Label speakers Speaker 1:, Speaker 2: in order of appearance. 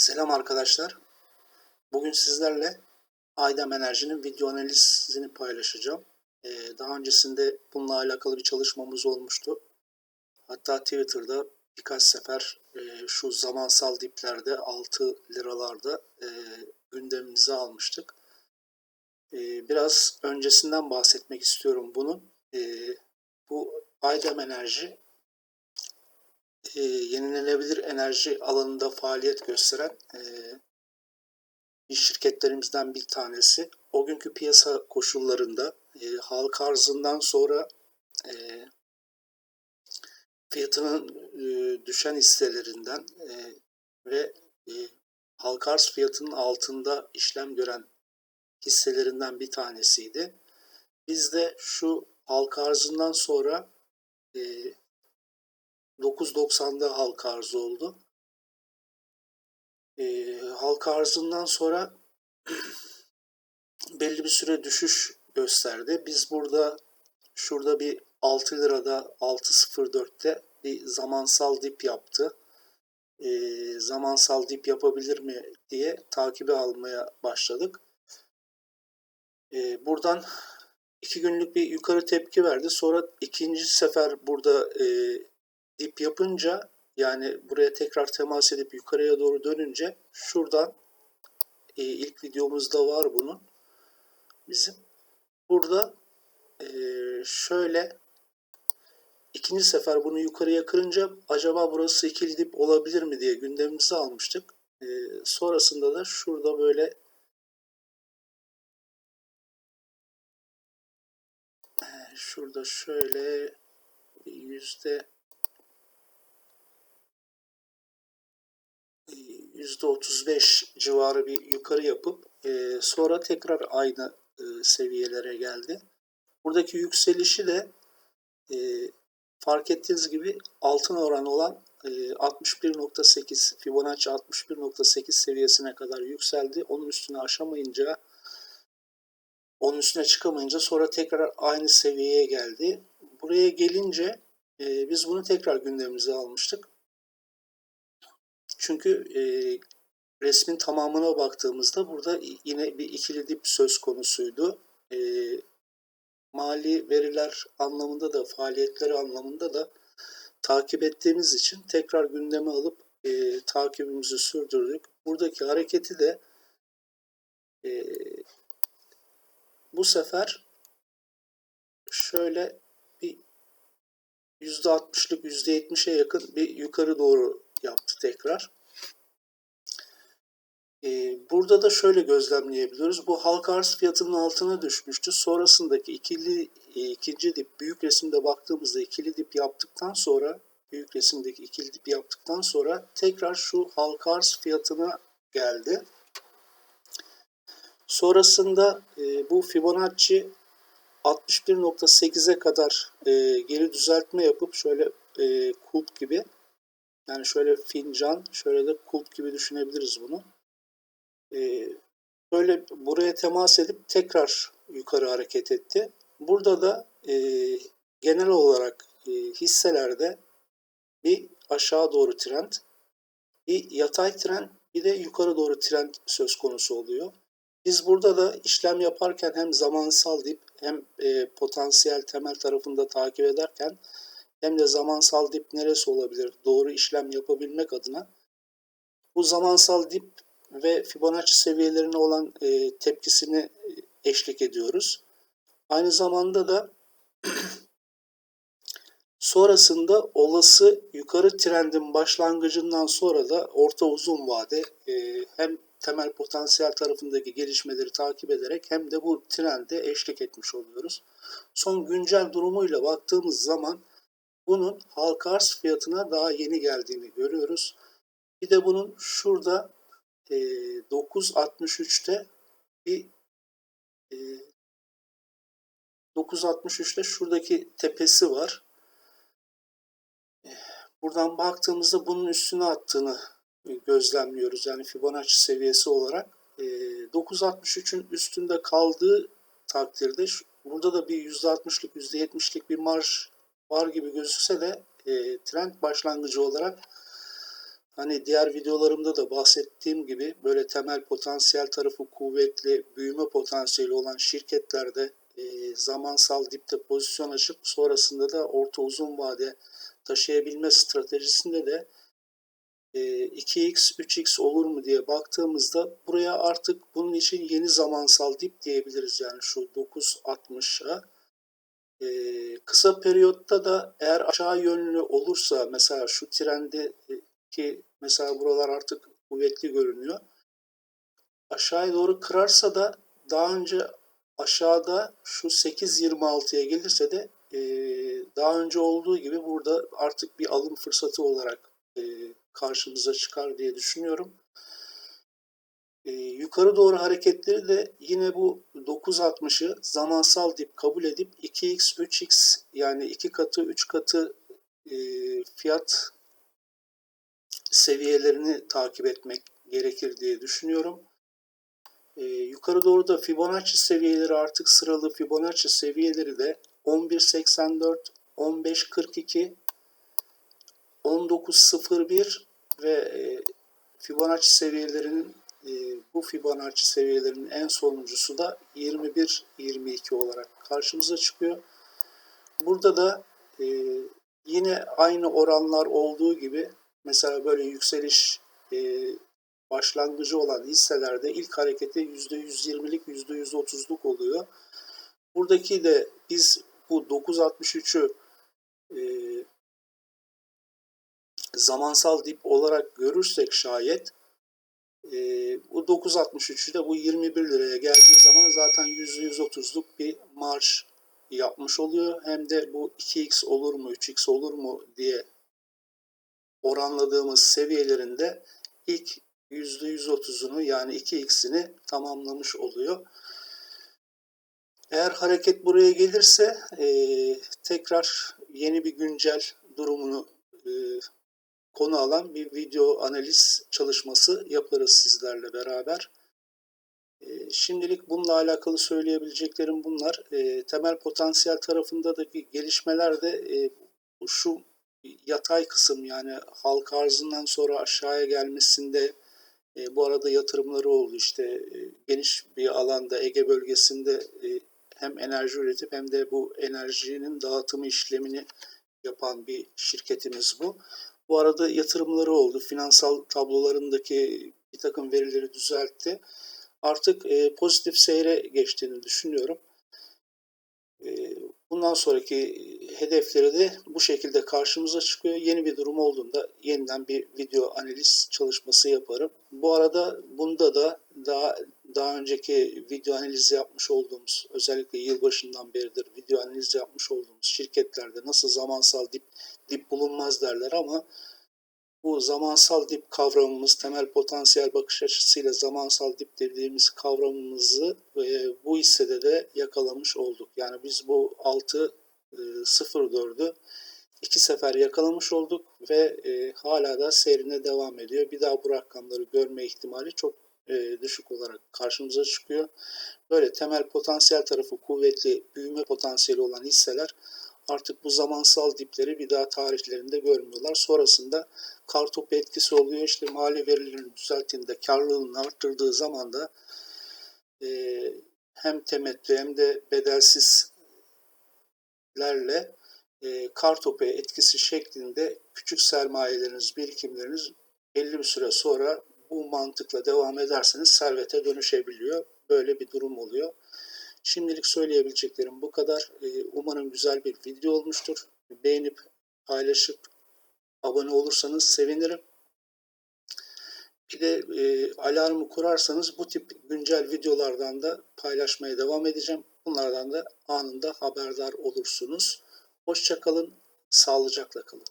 Speaker 1: Selam arkadaşlar. Bugün sizlerle Aydem Enerji'nin video analizini paylaşacağım. Ee, daha öncesinde bununla alakalı bir çalışmamız olmuştu. Hatta Twitter'da birkaç sefer e, şu zamansal diplerde 6 liralarda e, gündemimize almıştık. E, biraz öncesinden bahsetmek istiyorum bunun. E, bu Aydem Enerji e, yenilenebilir enerji alanında faaliyet gösteren e, iş şirketlerimizden bir tanesi. O günkü piyasa koşullarında e, halka arzından sonra e, fiyatının e, düşen hisselerinden e, ve e, halka arz fiyatının altında işlem gören hisselerinden bir tanesiydi. Biz de şu halka arzından sonra e, 9.90'da halka arzı oldu. E, halka arzından sonra belli bir süre düşüş gösterdi. Biz burada şurada bir 6 lirada 6.04'te bir zamansal dip yaptı. E, zamansal dip yapabilir mi diye takibi almaya başladık. E, buradan iki günlük bir yukarı tepki verdi. Sonra ikinci sefer burada e, dip yapınca yani buraya tekrar temas edip yukarıya doğru dönünce şuradan e, ilk videomuzda var bunun bizim. Burada e, şöyle ikinci sefer bunu yukarıya kırınca acaba burası ikili dip olabilir mi diye gündemimize almıştık. E, sonrasında da şurada böyle e, şurada şöyle yüzde %35 civarı bir yukarı yapıp e, sonra tekrar aynı e, seviyelere geldi. Buradaki yükselişi de e, fark ettiğiniz gibi altın oranı olan e, 61.8 Fibonacci 61.8 seviyesine kadar yükseldi. Onun üstüne aşamayınca onun üstüne çıkamayınca sonra tekrar aynı seviyeye geldi. Buraya gelince e, biz bunu tekrar gündemimize almıştık. Çünkü e, resmin tamamına baktığımızda burada yine bir ikili dip söz konusuydu. E, mali veriler anlamında da faaliyetleri anlamında da takip ettiğimiz için tekrar gündeme alıp e, takibimizi sürdürdük. Buradaki hareketi de e, bu sefer şöyle bir %60'lık %70'e yakın bir yukarı doğru yaptı tekrar. Ee, burada da şöyle gözlemleyebiliyoruz. Bu halka arz fiyatının altına düşmüştü. Sonrasındaki ikili e, ikinci dip büyük resimde baktığımızda ikili dip yaptıktan sonra büyük resimdeki ikili dip yaptıktan sonra tekrar şu halka arz fiyatına geldi. Sonrasında e, bu Fibonacci 61.8'e kadar e, geri düzeltme yapıp şöyle e, kulp gibi yani şöyle fincan, şöyle de kulp gibi düşünebiliriz bunu. Ee, böyle buraya temas edip tekrar yukarı hareket etti. Burada da e, genel olarak e, hisselerde bir aşağı doğru trend, bir yatay trend, bir de yukarı doğru trend söz konusu oluyor. Biz burada da işlem yaparken hem zamansal dip hem e, potansiyel temel tarafında takip ederken hem de zamansal dip neresi olabilir doğru işlem yapabilmek adına bu zamansal dip ve Fibonacci seviyelerine olan e, tepkisini e, eşlik ediyoruz. Aynı zamanda da sonrasında olası yukarı trendin başlangıcından sonra da orta uzun vade e, hem temel potansiyel tarafındaki gelişmeleri takip ederek hem de bu trende eşlik etmiş oluyoruz. Son güncel durumuyla baktığımız zaman bunun halka arz fiyatına daha yeni geldiğini görüyoruz. Bir de bunun şurada e, 9.63'te bir e, 9.63'te şuradaki tepesi var. Buradan baktığımızda bunun üstüne attığını gözlemliyoruz. Yani Fibonacci seviyesi olarak. E, 9.63'ün üstünde kaldığı takdirde burada da bir %60'lık %70'lik bir marj var gibi gözükse de e, trend başlangıcı olarak hani diğer videolarımda da bahsettiğim gibi böyle temel potansiyel tarafı kuvvetli, büyüme potansiyeli olan şirketlerde e, zamansal dipte pozisyon açıp sonrasında da orta uzun vade taşıyabilme stratejisinde de e, 2x, 3x olur mu diye baktığımızda buraya artık bunun için yeni zamansal dip diyebiliriz. Yani şu 9.60'a. E, kısa periyotta da eğer aşağı yönlü olursa mesela şu trendi e, ki mesela buralar artık kuvvetli görünüyor. Aşağıya doğru kırarsa da daha önce aşağıda şu 8.26'ya gelirse de e, daha önce olduğu gibi burada artık bir alım fırsatı olarak e, karşımıza çıkar diye düşünüyorum. E, yukarı doğru hareketleri de yine bu 9.60'ı zamansal dip kabul edip 2x, 3x yani 2 katı, 3 katı e, fiyat seviyelerini takip etmek gerekir diye düşünüyorum. E, yukarı doğru da Fibonacci seviyeleri artık sıralı Fibonacci seviyeleri de 11.84, 15.42, 19.01 ve e, Fibonacci seviyelerinin e, bu Fibonacci seviyelerinin en sonuncusu da 21-22 olarak karşımıza çıkıyor. Burada da e, yine aynı oranlar olduğu gibi mesela böyle yükseliş e, başlangıcı olan hisselerde ilk hareketi %120'lik %130'luk oluyor. Buradaki de biz bu 9.63'ü e, zamansal dip olarak görürsek şayet e, bu 9.63'ü de bu 21 liraya geldiği zaman zaten %130'luk bir marş yapmış oluyor. Hem de bu 2x olur mu 3x olur mu diye oranladığımız seviyelerinde ilk %130'unu yani 2x'ini tamamlamış oluyor. Eğer hareket buraya gelirse e, tekrar yeni bir güncel durumunu e, konu alan bir video analiz çalışması yaparız sizlerle beraber. E, şimdilik bununla alakalı söyleyebileceklerim bunlar. E, temel potansiyel tarafındaki gelişmeler de e, şu yatay kısım yani halka arzından sonra aşağıya gelmesinde e, bu arada yatırımları oldu. İşte e, geniş bir alanda Ege bölgesinde hem enerji üretip hem de bu enerjinin dağıtımı işlemini yapan bir şirketimiz bu. Bu arada yatırımları oldu. Finansal tablolarındaki bir takım verileri düzeltti. Artık e, pozitif seyre geçtiğini düşünüyorum. E, bundan sonraki hedefleri de bu şekilde karşımıza çıkıyor. Yeni bir durum olduğunda yeniden bir video analiz çalışması yaparım. Bu arada bunda da daha daha önceki video analizi yapmış olduğumuz özellikle yılbaşından beridir video analizi yapmış olduğumuz şirketlerde nasıl zamansal dip dip bulunmaz derler ama bu zamansal dip kavramımız temel potansiyel bakış açısıyla zamansal dip dediğimiz kavramımızı e, bu hissede de yakalamış olduk. Yani biz bu 6 e, 0.4'ü iki sefer yakalamış olduk ve e, hala da seyrine devam ediyor. Bir daha bu rakamları görme ihtimali çok e, düşük olarak karşımıza çıkıyor. Böyle temel potansiyel tarafı kuvvetli büyüme potansiyeli olan hisseler artık bu zamansal dipleri bir daha tarihlerinde görmüyorlar. Sonrasında kartopu etkisi oluyor. İşte mali verilerini düzelttiğinde karlılığını arttırdığı zaman da e, hem temettü hem de bedelsizlerle e, kartopu etkisi şeklinde küçük sermayeleriniz, birikimleriniz belli bir süre sonra bu mantıkla devam ederseniz servete dönüşebiliyor. Böyle bir durum oluyor. Şimdilik söyleyebileceklerim bu kadar. Ee, umarım güzel bir video olmuştur. Beğenip paylaşıp abone olursanız sevinirim. Bir de e, alarmı kurarsanız bu tip güncel videolardan da paylaşmaya devam edeceğim. Bunlardan da anında haberdar olursunuz. Hoşçakalın, sağlıcakla kalın.